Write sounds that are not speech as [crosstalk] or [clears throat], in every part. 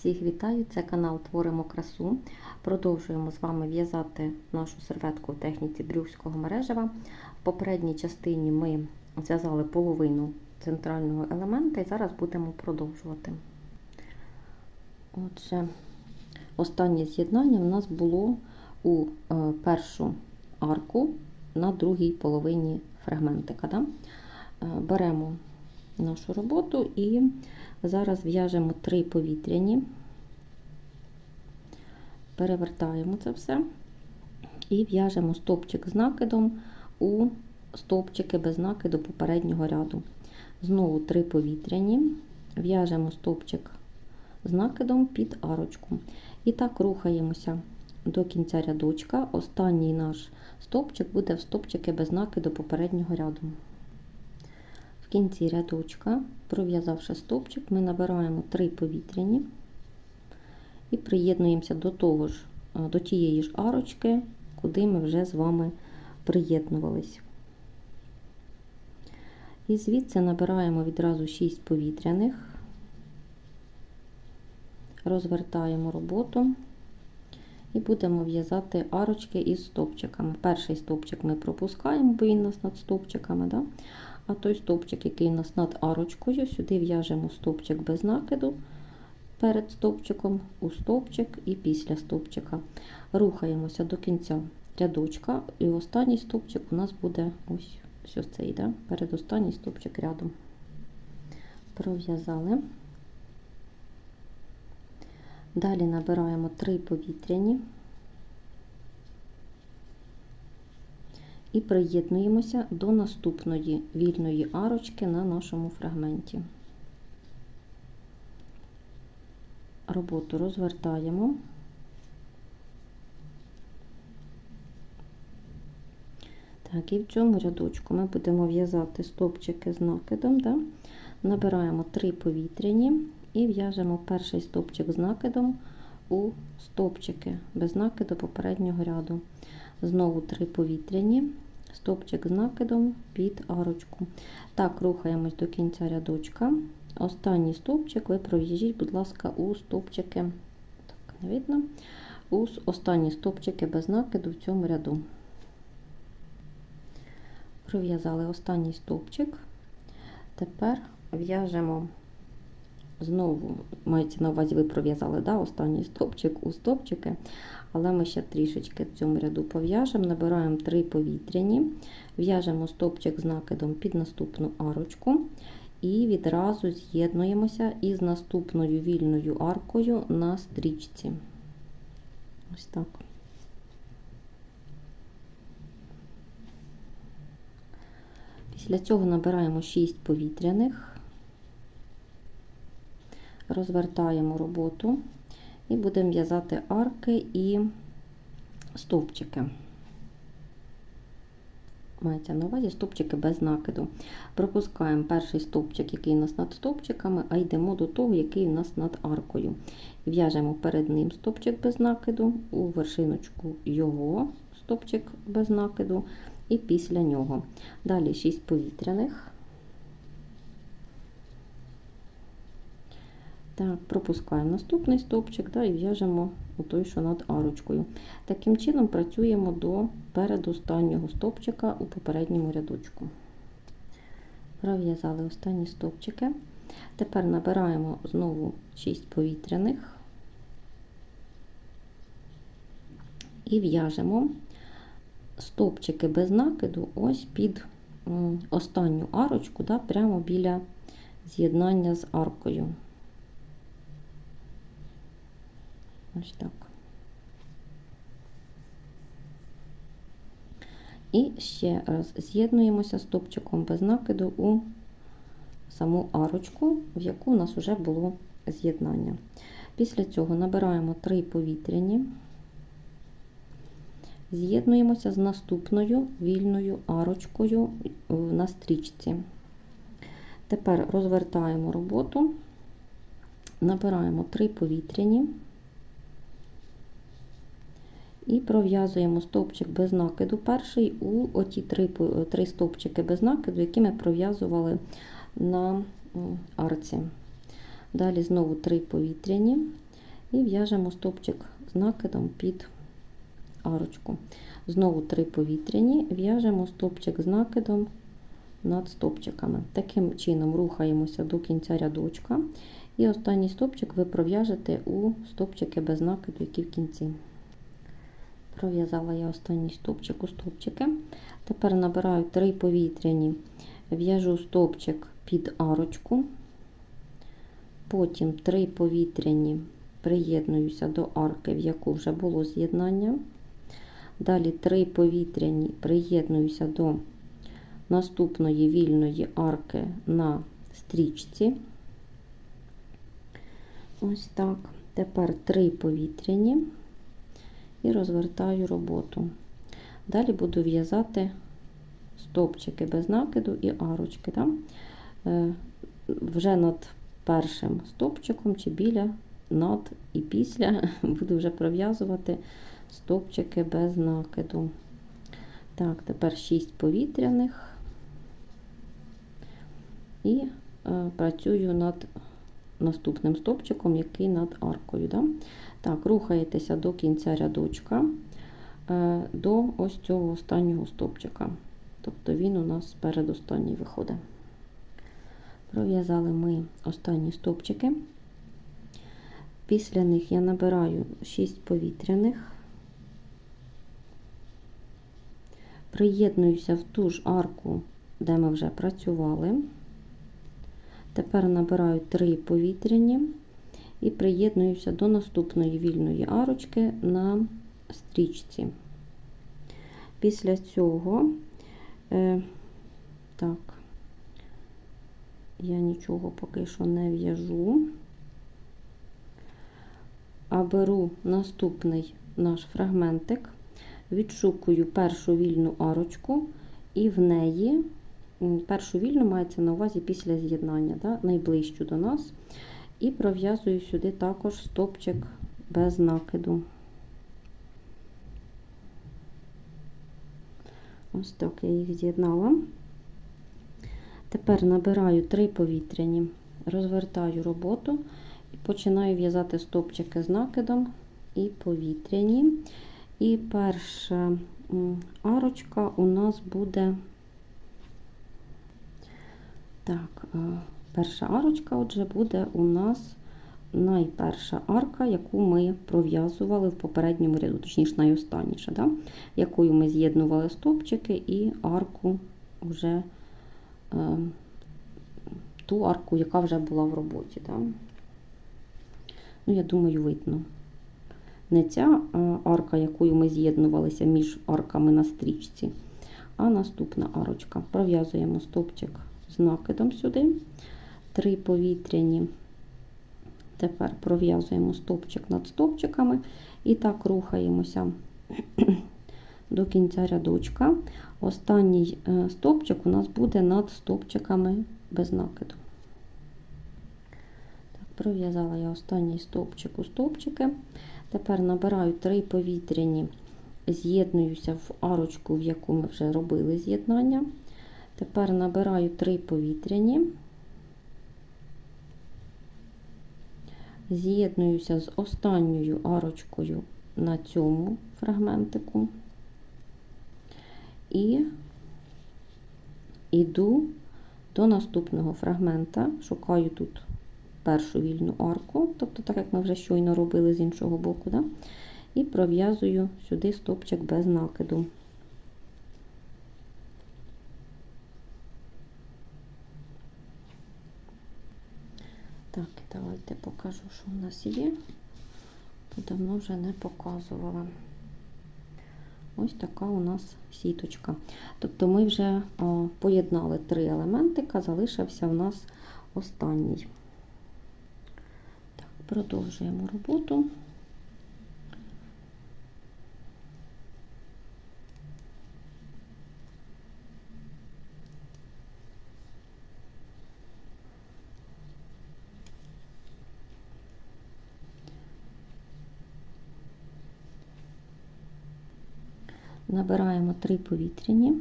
Всіх вітаю! Це канал Творимо красу. Продовжуємо з вами в'язати нашу серветку в техніці брюкського мережева. В попередній частині ми зв'язали половину центрального елемента і зараз будемо продовжувати. Отже, останнє з'єднання в нас було у е, першу арку на другій половині фрагментика. Да? Е, Беремо нашу роботу і зараз в'яжемо три повітряні, перевертаємо це все і в'яжемо стовпчик з накидом у стовпчики без накиду попереднього ряду. Знову три повітряні, в'яжемо стовпчик з накидом під арочку. І так рухаємося до кінця рядочка. Останній наш стовпчик буде в стовпчики без накиду попереднього ряду. В кінці рядочка, пров'язавши стовпчик, ми набираємо 3 повітряні і приєднуємося до того ж, до тієї ж арочки, куди ми вже з вами приєднувались. І звідси набираємо відразу 6 повітряних, розвертаємо роботу і будемо в'язати арочки із стовпчиками. Перший стовпчик ми пропускаємо, бо він у нас над стовпчиками. Да? А той стовпчик, який у нас над арочкою, сюди в'яжемо стовпчик без накиду перед стовпчиком, у стовпчик і після стовпчика. Рухаємося до кінця рядочка, і останній стовпчик у нас буде ось ось цей, да? передостанній стовпчик рядом. Пров'язали. Далі набираємо 3 повітряні і приєднуємося до наступної вільної арочки на нашому фрагменті. Роботу розвертаємо. Так, і в цьому рядочку ми будемо в'язати стовпчики з накидом, да? набираємо 3 повітряні і в'яжемо перший стовпчик з накидом у стовпчики без накиду попереднього ряду. Знову 3 повітряні, стовпчик з накидом під арочку. Так, рухаємось до кінця рядочка. Останній стовпчик ви пров'яжіть, будь ласка, у стовпчики, так, не видно, у останні стовпчики без накиду в цьому ряду. Пров'язали останній стовпчик. Тепер в'яжемо знову, мається на увазі, ви пров'язали да, останній стовпчик у стовпчики, але ми ще трішечки в цьому ряду пов'яжемо, набираємо 3 повітряні, в'яжемо стовпчик з накидом під наступну арочку. І відразу з'єднуємося із наступною вільною аркою на стрічці. Ось так. Після цього набираємо 6 повітряних, розвертаємо роботу і будемо в'язати арки і стовпчики. Мається на увазі стовпчики без накиду. Пропускаємо перший стовпчик, який у нас над стовпчиками, а йдемо до того, який у нас над аркою. В'яжемо перед ним стовпчик без накиду, у вершиночку його стовпчик без накиду, і після нього. Далі 6 повітряних. Так, пропускаємо наступний стовпчик да, і в'яжемо той, що над арочкою. Таким чином працюємо до передостаннього стовпчика у попередньому рядочку. Пров'язали останні стовпчики. Тепер набираємо знову 6 повітряних і в'яжемо стовпчики без накиду ось під останню арочку, да, прямо біля з'єднання з аркою. Ось так. І ще раз з'єднуємося стопчиком без накиду у саму арочку, в яку у нас вже було з'єднання. Після цього набираємо 3 повітряні, з'єднуємося з наступною вільною арочкою на стрічці. Тепер розвертаємо роботу, набираємо 3 повітряні. І пров'язуємо стовпчик без накиду. Перший у оті три, три стовпчики без накиду, які ми пров'язували на арці. Далі знову три повітряні. І в'яжемо стопчик з накидом під арочку. Знову три повітряні, в'яжемо стопчик з накидом над стопчиками. Таким чином рухаємося до кінця рядочка. І останній стопчик ви пров'яжете у стопчики без накиду, які в кінці. Пров'язала я останній стопчик у стопчики. Тепер набираю три повітряні, в'яжу стопчик під арочку. Потім три повітряні приєднуюся до арки, в яку вже було з'єднання. Далі три повітряні приєднуюся до наступної вільної арки на стрічці. Ось так. Тепер три повітряні і розвертаю роботу. Далі буду в'язати стопчики без накиду і арочки. Да? Е, Вже над першим стопчиком чи біля, над і після [laughs] буду вже пров'язувати стопчики без накиду. Так, тепер 6 повітряних і е, працюю над наступним стопчиком, який над аркою. Да? Так, рухаєтеся до кінця рядочка, е, до ось цього останнього стопчика. Тобто він у нас передостанній виходить. Пров'язали ми останні стопчики. Після них я набираю 6 повітряних, приєднуюся в ту ж арку, де ми вже працювали. Тепер набираю 3 повітряні і приєднуюся до наступної вільної арочки на стрічці. Після цього, е, так, я нічого поки що не в'яжу, а беру наступний наш фрагментик, відшукую першу вільну арочку і в неї першу вільну мається на увазі після з'єднання, да, найближчу до нас. І пров'язую сюди також стопчик без накиду. Ось так я їх з'єднала. Тепер набираю три повітряні, розвертаю роботу і починаю в'язати стопчики з накидом і повітряні. І перша арочка у нас буде так, е, перша арочка, отже, буде у нас найперша арка, яку ми пров'язували в попередньому ряду, точніше, найостанніша, да? якою ми з'єднували стопчики і арку вже е, ту арку, яка вже була в роботі. Да? Ну, я думаю, видно. Не ця арка, якою ми з'єднувалися між арками на стрічці, а наступна арочка. Пров'язуємо стопчик з накидом сюди, три повітряні. Тепер пров'язуємо стовпчик над стовпчиками і так рухаємося [clears throat] до кінця рядочка. Останній е, стовпчик у нас буде над стовпчиками без накиду. Так, Пров'язала я останній стовпчик у стовпчики. Тепер набираю три повітряні, з'єднуюся в арочку, в яку ми вже робили з'єднання. Тепер набираю три повітряні, з'єднуюся з останньою арочкою на цьому фрагментику і йду до наступного фрагмента, шукаю тут першу вільну арку, тобто так як ми вже щойно робили з іншого боку, да? і пров'язую сюди стопчик без накиду. Так, давайте покажу, що у нас є. Давно вже не показувала. Ось така у нас сіточка. Тобто ми вже о, поєднали три елементика, залишився у нас останній. Так, Продовжуємо роботу. Набираємо три повітряні.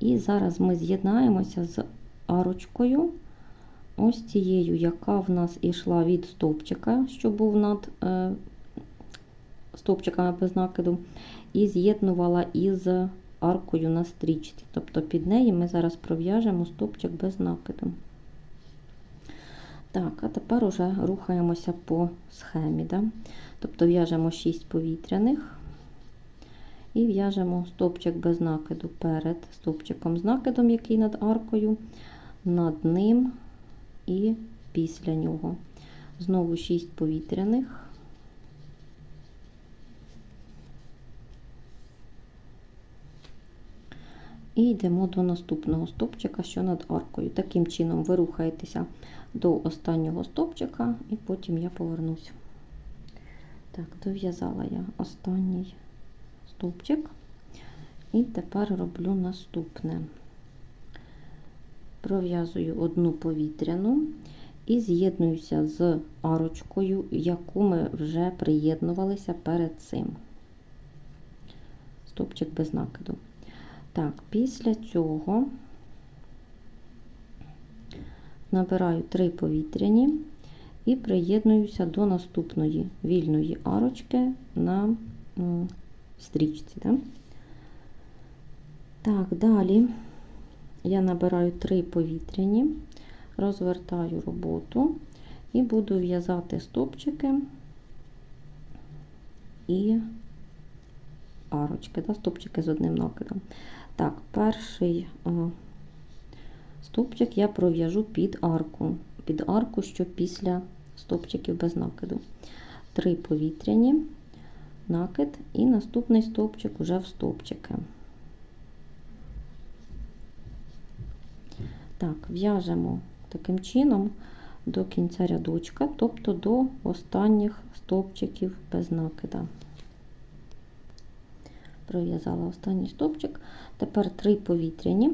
І зараз ми з'єднаємося з арочкою ось цією, яка в нас ішла від стовпчика, що був над е, стовпчиками без накиду, і з'єднувала із аркою на стрічці. Тобто під неї ми зараз пров'яжемо стовпчик без накиду. Так, а тепер уже рухаємося по схемі. Да? Тобто в'яжемо 6 повітряних і в'яжемо стовпчик без накиду перед стовпчиком з накидом, який над аркою, над ним і після нього. Знову 6 повітряних. І йдемо до наступного стовпчика, що над аркою. Таким чином ви рухаєтеся до останнього стовпчика, і потім я повернусь. Так, дов'язала я останній стовпчик. І тепер роблю наступне. Пров'язую одну повітряну і з'єднуюся з арочкою, яку ми вже приєднувалися перед цим. Стовпчик без накиду. Так, після цього набираю три повітряні і приєднуюся до наступної вільної арочки на стрічці. Да? Так, далі я набираю три повітряні, розвертаю роботу і буду в'язати стопчики і арочки, да, стопчики з одним накидом. Так, перший стопчик я пров'яжу під арку, під арку, що після стопчиків без накиду. Три повітряні, накид, і наступний стовпчик уже в стовпчики. Так, в'яжемо таким чином до кінця рядочка, тобто до останніх стовпчиків без накида. Пров'язала останній стовпчик, тепер три повітряні,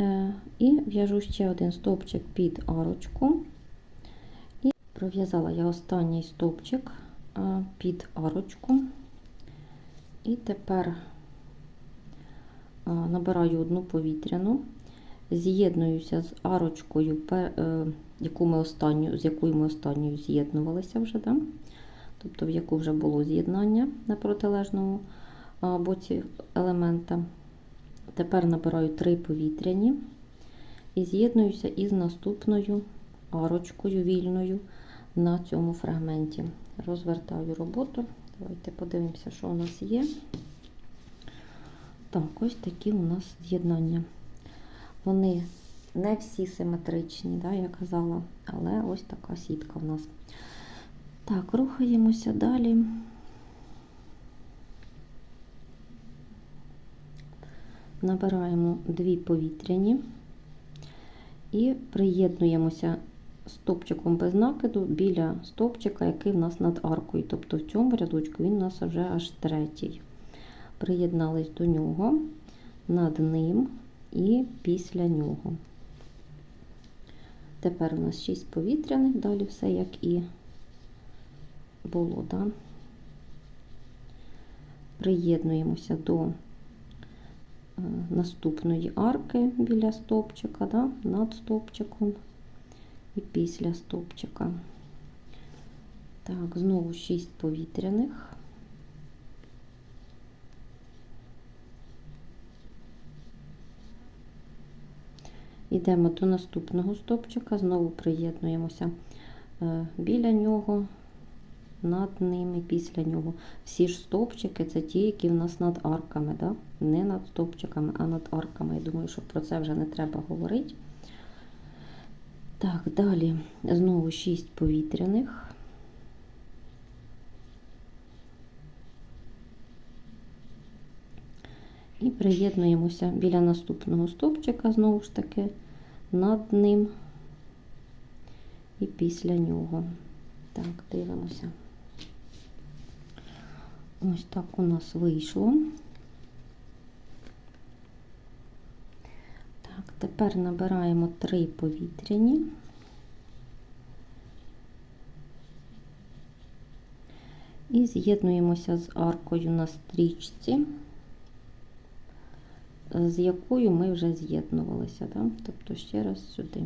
е, і в'яжу ще один стовпчик під арочку. І пров'язала я останній стовпчик е, під арочку. І тепер е, набираю одну повітряну, з'єднуюся з арочкою, яку ми останню, з якою ми останньою з'єднувалися вже, да? тобто в яку вже було з'єднання на протилежному боці елемента. Тепер набираю три повітряні і з'єднуюся із наступною арочкою вільною на цьому фрагменті. Розвертаю роботу. Давайте подивимося, що у нас є. Так, ось такі у нас з'єднання. Вони не всі симетричні, да, я казала, але ось така сітка в нас. Так, рухаємося далі. Набираємо дві повітряні і приєднуємося стопчиком без накиду біля стопчика, який в нас над аркою. Тобто в цьому рядочку він у нас вже аж третій. Приєднались до нього, над ним і після нього. Тепер у нас 6 повітряних, далі все як і було. Да? Приєднуємося до наступної арки біля стовпчика, да, над стовпчиком і після стовпчика. Так, знову 6 повітряних. Йдемо до наступного стовпчика, знову приєднуємося е, біля нього, над ними, після нього. Всі ж стовпчики це ті, які в нас над арками. Да? Не над стовпчиками, а над арками. Я думаю, що про це вже не треба говорити. Так, далі знову 6 повітряних. І приєднуємося біля наступного стовпчика, знову ж таки, над ним і після нього. Так, дивимося. Ось так у нас вийшло. Так, тепер набираємо три повітряні. І з'єднуємося з аркою на стрічці, з якою ми вже з'єднувалися. Да? Тобто ще раз сюди.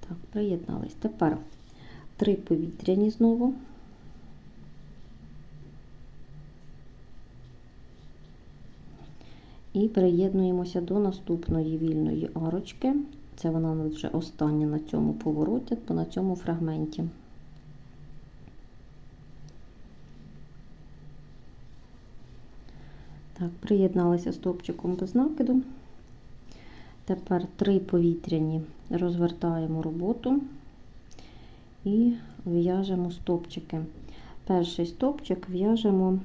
Так, приєднались. Тепер три повітряні знову. І приєднуємося до наступної вільної арочки. Це вона вже остання на цьому повороті, по на цьому фрагменті. Так, приєдналися стовпчиком без накиду. Тепер три повітряні розвертаємо роботу і в'яжемо стовпчики. Перший стовпчик в'яжемо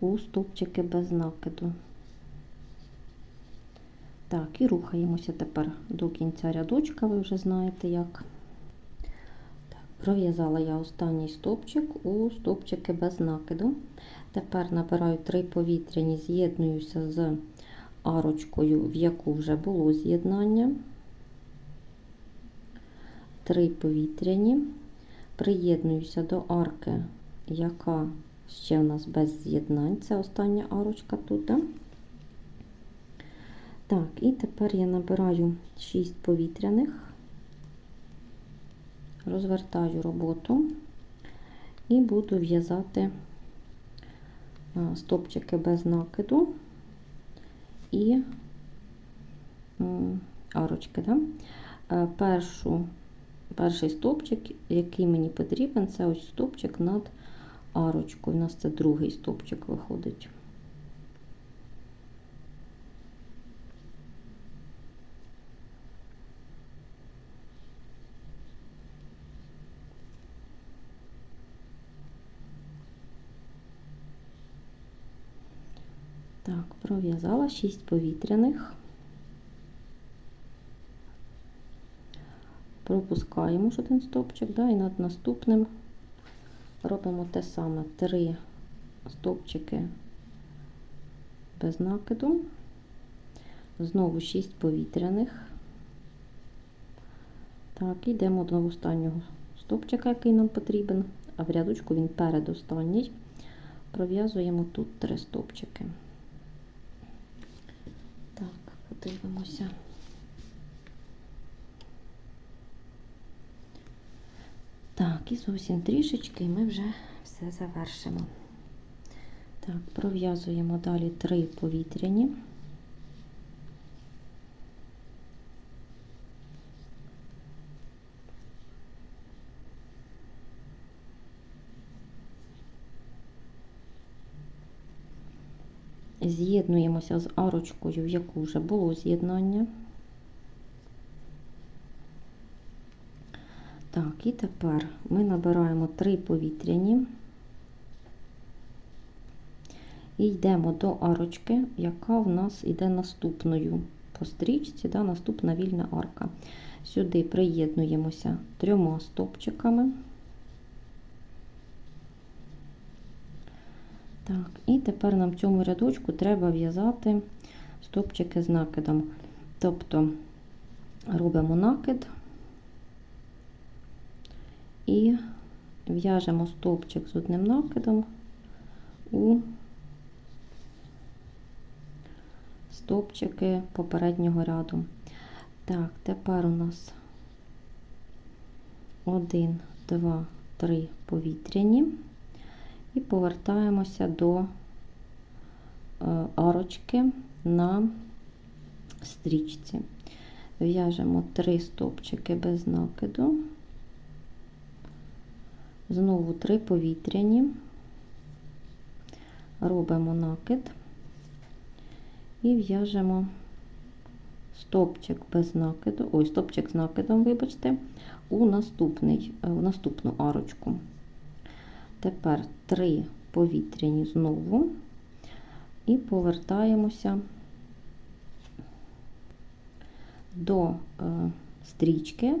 у стовпчики без накиду. Так, і рухаємося тепер до кінця рядочка, ви вже знаєте як. Так, Пров'язала я останній стовпчик у стовпчики без накиду. Тепер набираю три повітряні, з'єднуюся з арочкою, в яку вже було з'єднання. Три повітряні, приєднуюся до арки, яка ще в нас без з'єднань. Це остання арочка тут. Так, і тепер я набираю 6 повітряних, розвертаю роботу і буду в'язати стопчики без накиду і арочки. Да? Першу, Перший стопчик, який мені потрібен, це ось стопчик над арочкою. У нас це другий стопчик виходить. Так, пров'язала 6 повітряних. Пропускаємо ж один стовпчик, да, і над наступним робимо те саме: 3 стовпчики без накиду, знову 6 повітряних. Так, йдемо до останнього стовпчика, який нам потрібен, а в рядочку він передостанній. Пров'язуємо тут 3 стовпчики. Подивимося. Так, і зовсім трішечки і ми вже все завершимо. Так, пров'язуємо далі три повітряні. З'єднуємося з арочкою, в яку вже було з'єднання. Так, і тепер ми набираємо три повітряні і йдемо до арочки, яка в нас йде наступною по стрічці, да, наступна вільна арка. Сюди приєднуємося трьома стопчиками. Так, і тепер нам цьому рядочку треба в'язати стопчики з накидом. Тобто робимо накид і в'яжемо стовпчик з одним накидом у стовпчики попереднього ряду. Так, тепер у нас 1, 2, 3 повітряні і повертаємося до е, арочки на стрічці. В'яжемо 3 стовпчики без накиду. Знову три повітряні, робимо накид і в'яжемо стопчик без накиду, ой, стопчик з накидом, вибачте, у, наступний, е, у наступну арочку. Тепер три повітряні знову і повертаємося до е, стрічки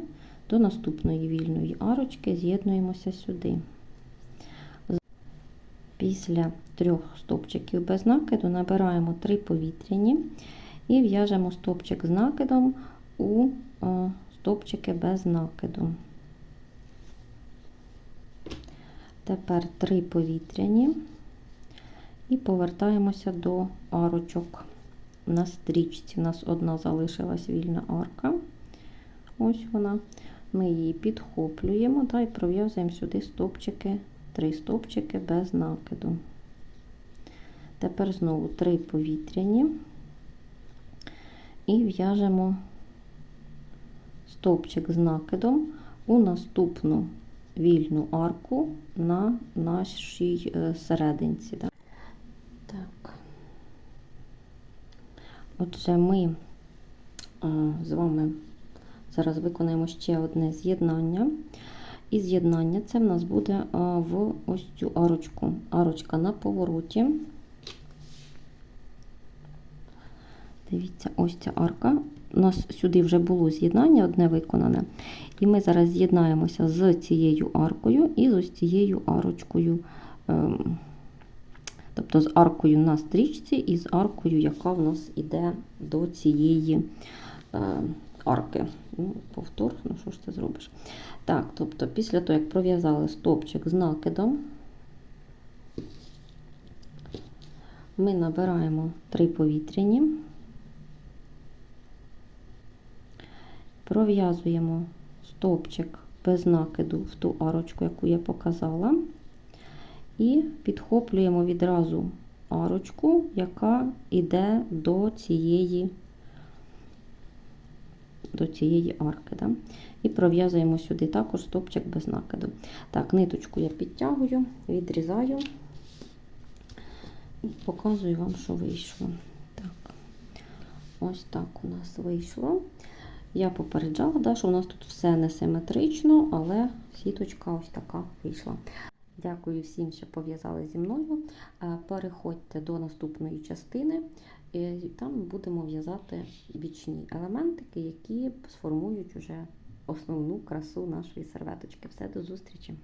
до наступної вільної арочки з'єднуємося сюди. Після трьох стопчиків без накиду набираємо три повітряні і в'яжемо стопчик з накидом у е, стопчики без накиду. Тепер три повітряні і повертаємося до арочок на стрічці. У нас одна залишилась вільна арка. ось вона. Ми її підхоплюємо та, і пров'язуємо сюди стопчики, три стопчики без накиду. Тепер знову три повітряні і в'яжемо стовпчик з накидом у наступну вільну арку на нашій е, серединці. Так. Отже, ми е, з вами зараз виконаємо ще одне з'єднання. І з'єднання це в нас буде е, в ось цю арочку. Арочка на повороті. Дивіться, ось ця арка. У нас сюди вже було з'єднання, одне виконане. І ми зараз з'єднаємося з цією аркою і з ось цією арочкою. ем, Тобто з аркою на стрічці і з аркою, яка в нас іде до цієї е, арки. Ну, повтор, ну що ж ти зробиш? Так, тобто, після того, як пров'язали стовпчик з накидом, ми набираємо три повітряні, пров'язуємо стовпчик без накиду в ту арочку, яку я показала, і підхоплюємо відразу арочку, яка йде до цієї до цієї арки. Да? І пров'язуємо сюди також стопчик без накиду. Так, ниточку я підтягую, відрізаю і показую вам, що вийшло. Так, ось так у нас вийшло. Я попереджала, да, що у нас тут все несиметрично, але сіточка ось така вийшла. Дякую всім, що пов'язали зі мною. Е, Переходьте до наступної частини, і там будемо в'язати бічні елементики, які сформують уже основну красу нашої серветочки. Все, до зустрічі!